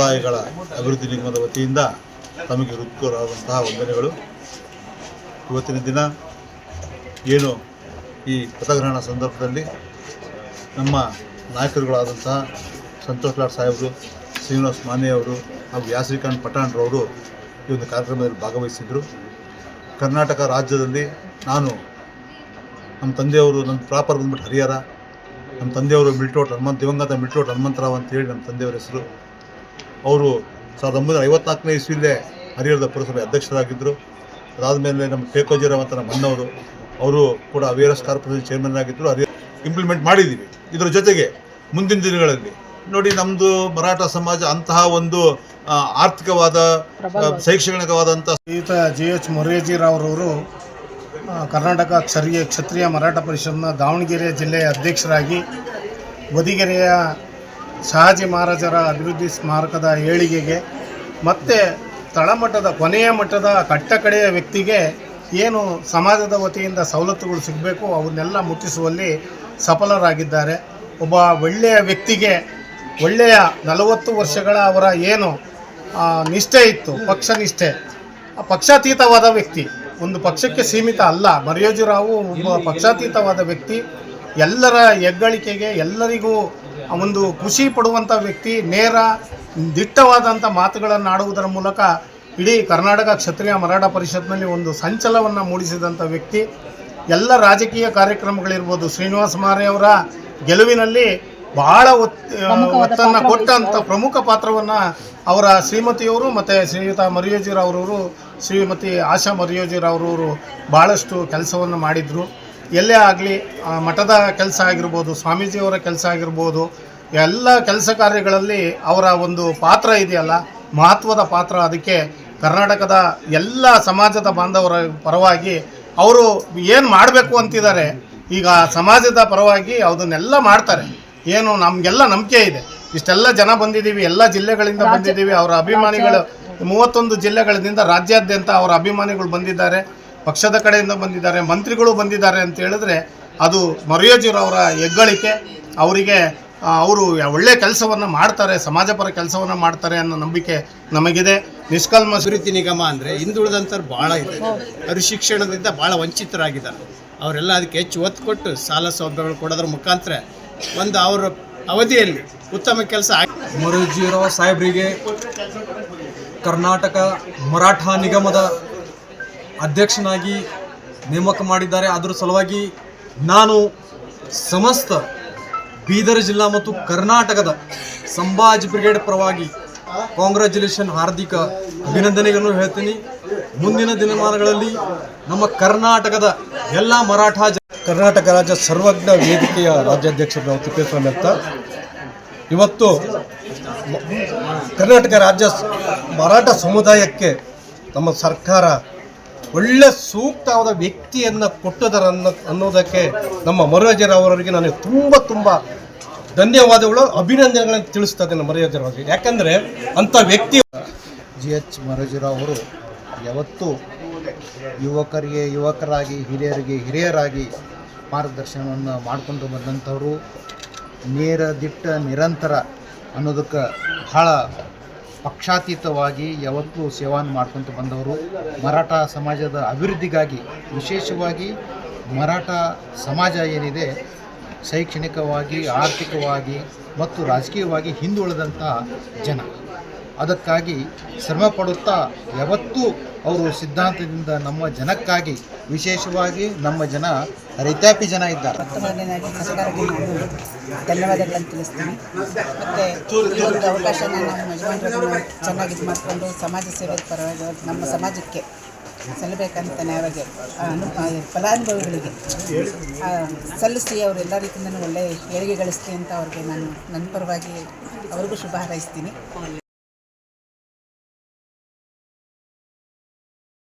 ಸಮುದಾಯಗಳ ಅಭಿವೃದ್ಧಿ ನಿಗಮದ ವತಿಯಿಂದ ತಮಗೆ ಹೃತ್ಕರಾದಂತಹ ವಂದನೆಗಳು. ಇವತ್ತಿನ ದಿನ ಏನು ಈ ಪಥಗ್ರಹಣ ಸಂದರ್ಭದಲ್ಲಿ ನಮ್ಮ ನಾಯಕರುಗಳಾದಂತಹ ಸಂತೋಷ್ ಲಾಡ್ ಸಾಹೇಬರು, ಶ್ರೀನಿವಾಸ್ ಮಾನೆ ಅವರು ಹಾಗೂ ಯಾಸ್ರಿಕಾಂತ್ ಪಠಾಣ್ರವರು ಈ ಒಂದು ಕಾರ್ಯಕ್ರಮದಲ್ಲಿ ಭಾಗವಹಿಸಿದರು. ಕರ್ನಾಟಕ ರಾಜ್ಯದಲ್ಲಿ ನಾನು, ನಮ್ಮ ತಂದೆಯವರು ನನ್ನ ಪ್ರಾಪರ್ ಬಂದ್ಬಿಟ್ಟು ಹರಿಹರ, ನಮ್ಮ ತಂದೆಯವರು ಮಿಲ್ಟೋಟ್ ಹನುಮಂತ, ದಿವಂಗತ ಮಿಲ್ಟೋಟ್ ಹನುಮಂತರಾವ್ ಅಂತೇಳಿ ನಮ್ಮ ತಂದೆಯವರ ಹೆಸರು. ಅವರು ಸಾವಿರದ ಒಂಬೈನೂರ ಐವತ್ನಾಲ್ಕನೇ ಇಸ್ವಿಲ್ಲೇ ಹರಿಹರದ ಪುರಸಭೆ ಅಧ್ಯಕ್ಷರಾಗಿದ್ದರು. ಅದಾದಮೇಲೆ ನಮ್ಮ ಟೇಕೋಜಿರಾವ್ ಅಂತ ನಮ್ಮ ಅಣ್ಣವರು ಅವರು ಕೂಡ ವೇರಸ್ ಕಾರ್ಪೊರೇಷನ್ ಚೇರ್ಮನ್ ಆಗಿದ್ದರು. ಅದೇ ಇಂಪ್ಲಿಮೆಂಟ್ ಮಾಡಿದ್ದೀವಿ. ಇದರ ಜೊತೆಗೆ ಮುಂದಿನ ದಿನಗಳಲ್ಲಿ ನೋಡಿ ನಮ್ಮದು ಮರಾಠ ಸಮಾಜ ಅಂತಹ ಒಂದು ಆರ್ಥಿಕವಾದ ಶೈಕ್ಷಣಿಕವಾದಂಥ ಈತ ಜಿ ಎಚ್ ಮೊರೇಜಿರಾವ್ರವರು ಕರ್ನಾಟಕ ಕ್ಷರಿಯ ಕ್ಷತ್ರಿಯ ಮರಾಠ ಪರಿಷತ್ನ ದಾವಣಗೆರೆ ಜಿಲ್ಲೆಯ ಅಧ್ಯಕ್ಷರಾಗಿ ಬದಿಗೆರೆಯ ಶಹಾಜಿ ಮಹಾರಾಜರ ಅಭಿವೃದ್ಧಿ ಸ್ಮಾರಕದ ಏಳಿಗೆಗೆ ಮತ್ತು ತಳಮಟ್ಟದ, ಕೊನೆಯ ಮಟ್ಟದ ಕಟ್ಟಕಡೆಯ ವ್ಯಕ್ತಿಗೆ ಏನು ಸಮಾಜದ ವತಿಯಿಂದ ಸವಲತ್ತುಗಳು ಸಿಗಬೇಕು ಅವನ್ನೆಲ್ಲ ಮುಟ್ಟಿಸುವಲ್ಲಿ ಸಫಲರಾಗಿದ್ದಾರೆ. ಒಬ್ಬ ಒಳ್ಳೆಯ ವ್ಯಕ್ತಿಗೆ ಒಳ್ಳೆಯ ನಲವತ್ತು ವರ್ಷಗಳ ಅವರ ಏನು ನಿಷ್ಠೆ ಇತ್ತು, ಪಕ್ಷ ನಿಷ್ಠೆ. ಪಕ್ಷಾತೀತವಾದ ವ್ಯಕ್ತಿ, ಒಂದು ಪಕ್ಷಕ್ಕೆ ಸೀಮಿತ ಅಲ್ಲ ಮರಿಯೋಜಿರಾವು ಒಬ್ಬ ಪಕ್ಷಾತೀತವಾದ ವ್ಯಕ್ತಿ, ಎಲ್ಲರ ಹೆಗ್ಗಳಿಕೆಗೆ ಎಲ್ಲರಿಗೂ ಒಂದು ಖುಷಿ ಪಡುವಂಥ ವ್ಯಕ್ತಿ ನೇರ ದಿಟ್ಟವಾದಂಥ ಮಾತುಗಳನ್ನು ಆಡುವುದರ ಮೂಲಕ ಇಡೀ ಕರ್ನಾಟಕ ಕ್ಷತ್ರಿಯ ಮರಾಠ ಪರಿಷತ್ನಲ್ಲಿ ಒಂದು ಸಂಚಲವನ್ನು ಮೂಡಿಸಿದಂಥ ವ್ಯಕ್ತಿ. ಎಲ್ಲ ರಾಜಕೀಯ ಕಾರ್ಯಕ್ರಮಗಳಿರ್ಬೋದು ಶ್ರೀನಿವಾಸ ಮಾರೆಯವರ ಗೆಲುವಿನಲ್ಲಿ ಬಹಳ ಒತ್ ಒತ್ತನ್ನು ಕೊಟ್ಟಂಥ ಪ್ರಮುಖ ಪಾತ್ರವನ್ನು ಅವರ ಶ್ರೀಮತಿಯವರು ಮತ್ತು ಶ್ರೀಯುತ ಮರಿಯೋಜಿರಾವ್ರವರು ಶ್ರೀಮತಿ ಆಶಾ ಮರಿಯೋಜಿರಾವ್ರವರು ಭಾಳಷ್ಟು ಕೆಲಸವನ್ನು ಮಾಡಿದರು. ಎಲ್ಲೇ ಆಗಲಿ ಮಠದ ಕೆಲಸ ಆಗಿರ್ಬೋದು ಸ್ವಾಮೀಜಿಯವರ ಕೆಲಸ ಆಗಿರ್ಬೋದು ಎಲ್ಲ ಕೆಲಸ ಕಾರ್ಯಗಳಲ್ಲಿ ಅವರ ಒಂದು ಪಾತ್ರ ಇದೆಯಲ್ಲ ಮಹತ್ವದ ಪಾತ್ರ. ಅದಕ್ಕೆ ಕರ್ನಾಟಕದ ಎಲ್ಲ ಸಮಾಜದ ಬಾಂಧವರ ಪರವಾಗಿ ಅವರು ಏನು ಮಾಡಬೇಕು ಅಂತಿದ್ದಾರೆ ಈಗ ಸಮಾಜದ ಪರವಾಗಿ ಅದನ್ನೆಲ್ಲ ಮಾಡ್ತಾರೆ. ಏನು ನಮಗೆಲ್ಲ ನಂಬಿಕೆ ಇದೆ. ಇಷ್ಟೆಲ್ಲ ಜನ ಬಂದಿದ್ದೀವಿ ಎಲ್ಲ ಜಿಲ್ಲೆಗಳಿಂದ ಬಂದಿದ್ದೀವಿ. ಅವರ ಅಭಿಮಾನಿಗಳು ಮೂವತ್ತೊಂದು ಜಿಲ್ಲೆಗಳಿಂದ ರಾಜ್ಯಾದ್ಯಂತ ಅವರ ಅಭಿಮಾನಿಗಳು ಬಂದಿದ್ದಾರೆ. ಪಕ್ಷದ ಕಡೆಯಿಂದ ಬಂದಿದ್ದಾರೆ ಮಂತ್ರಿಗಳು ಬಂದಿದ್ದಾರೆ ಅಂತ ಹೇಳಿದ್ರೆ ಅದು ಮರಿಯೋಜಿರವರ ಹೆಗ್ಗಳಿಕೆ. ಅವರಿಗೆ ಅವರು ಒಳ್ಳೆಯ ಕೆಲಸವನ್ನು ಮಾಡ್ತಾರೆ ಸಮಾಜಪರ ಕೆಲಸವನ್ನು ಮಾಡ್ತಾರೆ ಅನ್ನೋ ನಂಬಿಕೆ ನಮಗಿದೆ. ನಿಷ್ಕಲ್ಮ ಅಭಿವೃದ್ಧಿ ನಿಗಮ ಅಂದರೆ ಹಿಂದುಳಿದಂಥವ್ರು ಭಾಳ ಇದೆ ಅವರು ಶಿಕ್ಷಣದಿಂದ ಭಾಳ ವಂಚಿತರಾಗಿದ್ದಾರೆ. ಅವರೆಲ್ಲ ಅದಕ್ಕೆ ಹೆಚ್ಚು ಒತ್ತು ಕೊಟ್ಟು ಸಾಲ ಸೌಲಭ್ಯಗಳು ಕೊಡೋದ್ರ ಮುಖಾಂತರ ಒಂದು ಅವರ ಅವಧಿಯಲ್ಲಿ ಉತ್ತಮ ಕೆಲಸ ಆಗಿ ಮೊರಜಿರಾವ್ ಸಾಹೇಬರಿಗೆ ಕರ್ನಾಟಕ ಮರಾಠ ನಿಗಮದ ಅಧ್ಯಕ್ಷನಾಗಿ ನೇಮಕ ಮಾಡಿದ್ದಾರೆ. ಅದರ ಸಲುವಾಗಿ ನಾನು ಸಮಸ್ತ ಬೀದರ್ ಜಿಲ್ಲಾ ಮತ್ತು ಕರ್ನಾಟಕದ ಸಂಭಾಜಿ ಬ್ರಿಗೇಡ್ ಪರವಾಗಿ ಕಾಂಗ್ರ್ಯಾಚುಲೇಷನ್ ಹಾರ್ದಿಕ ಅಭಿನಂದನೆಗಳನ್ನು ಹೇಳ್ತೀನಿ. ಮುಂದಿನ ದಿನಮಾನಗಳಲ್ಲಿ ನಮ್ಮ ಕರ್ನಾಟಕದ ಎಲ್ಲ ಮರಾಠ ಕರ್ನಾಟಕ ರಾಜ್ಯ ಸರ್ವಜ್ಞ ವೇದಿಕೆಯ ರಾಜ್ಯಾಧ್ಯಕ್ಷರು ತಿಪ್ಪೇಸ್ವಾಮಿ ಅಂತ. ಇವತ್ತು ಕರ್ನಾಟಕ ರಾಜ್ಯ ಮರಾಠ ಸಮುದಾಯಕ್ಕೆ ನಮ್ಮ ಸರ್ಕಾರ ಒಳ್ಳೆ ಸೂಕ್ತವಾದ ವ್ಯಕ್ತಿಯನ್ನು ಕೊಟ್ಟದರ ಅನ್ನೋ ಅನ್ನೋದಕ್ಕೆ ನಮ್ಮ ಮರುರಾಜರಾವ್ ನನಗೆ ನಾನು ತುಂಬ ತುಂಬ ಧನ್ಯವಾದಗಳು, ಅಭಿನಂದನೆಗಳನ್ನು ತಿಳಿಸ್ತದೆ ನಮ್ಮ ಅವರಿಗೆ. ಯಾಕಂದರೆ ಅಂಥ ವ್ಯಕ್ತಿ ಜಿ ಎಚ್ ಮರಜಿರಾವ್ ಅವರು ಯಾವತ್ತೂ ಯುವಕರಿಗೆ, ಯುವಕರಾಗಿ, ಹಿರಿಯರಿಗೆ, ಹಿರಿಯರಾಗಿ ಮಾರ್ಗದರ್ಶನವನ್ನು ಮಾಡಿಕೊಂಡು ಬಂದಂಥವರು ನೇರ ದಿಟ್ಟ ನಿರಂತರ ಅನ್ನೋದಕ್ಕೆ ಬಹಳ ಪಕ್ಷಾತೀತವಾಗಿ ಯಾವತ್ತೂ ಸೇವಾನ ಮಾಡ್ಕೊತ ಬಂದವರು ಮರಾಠ ಸಮಾಜದ ಅಭಿವೃದ್ಧಿಗಾಗಿ, ವಿಶೇಷವಾಗಿ ಮರಾಠ ಸಮಾಜ ಏನಿದೆ, ಶೈಕ್ಷಣಿಕವಾಗಿ, ಆರ್ಥಿಕವಾಗಿ ಮತ್ತು ರಾಜಕೀಯವಾಗಿ ಹಿಂದುಳಿದಂತಹ ಜನ. ಅದಕ್ಕಾಗಿ ಶ್ರಮ ಪಡುತ್ತಾ ಯಾವತ್ತೂ ಅವರು ಸಿದ್ಧಾಂತದಿಂದ ನಮ್ಮ ಜನಕ್ಕಾಗಿ, ವಿಶೇಷವಾಗಿ ನಮ್ಮ ಜನ ರೈತಾಪಿ ಜನ ಇದ್ದಾರೆ. ಧನ್ಯವಾದಗಳನ್ನು ತಿಳಿಸ್ತೀನಿ. ಮತ್ತು ಈ ಒಂದು ಅವಕಾಶನ ನಮ್ಮ ಚೆನ್ನಾಗಿ ಇದು ಮಾಡಿಕೊಂಡು ಸಮಾಜ ಸೇವೆ ಪರವಾಗಿ ನಮ್ಮ ಸಮಾಜಕ್ಕೆ ಸಲ್ಲಬೇಕಂತ ಅವರಿಗೆ ಅನು ಫಲಾನುಭವಿಗಳಿಗೆ ಸಲ್ಲಿಸಿ ಅವರು ಎಲ್ಲ ರೀತಿಯಿಂದಲೂ ಒಳ್ಳೆಯ ಏಳಿಗೆ ಗಳಿಸ್ಲಿ ಅಂತ ಅವ್ರಿಗೆ ನಾನು ನನ್ನ ಪರವಾಗಿ ಅವ್ರಿಗೂ ಶುಭ ಹಾರೈಸ್ತೀನಿ.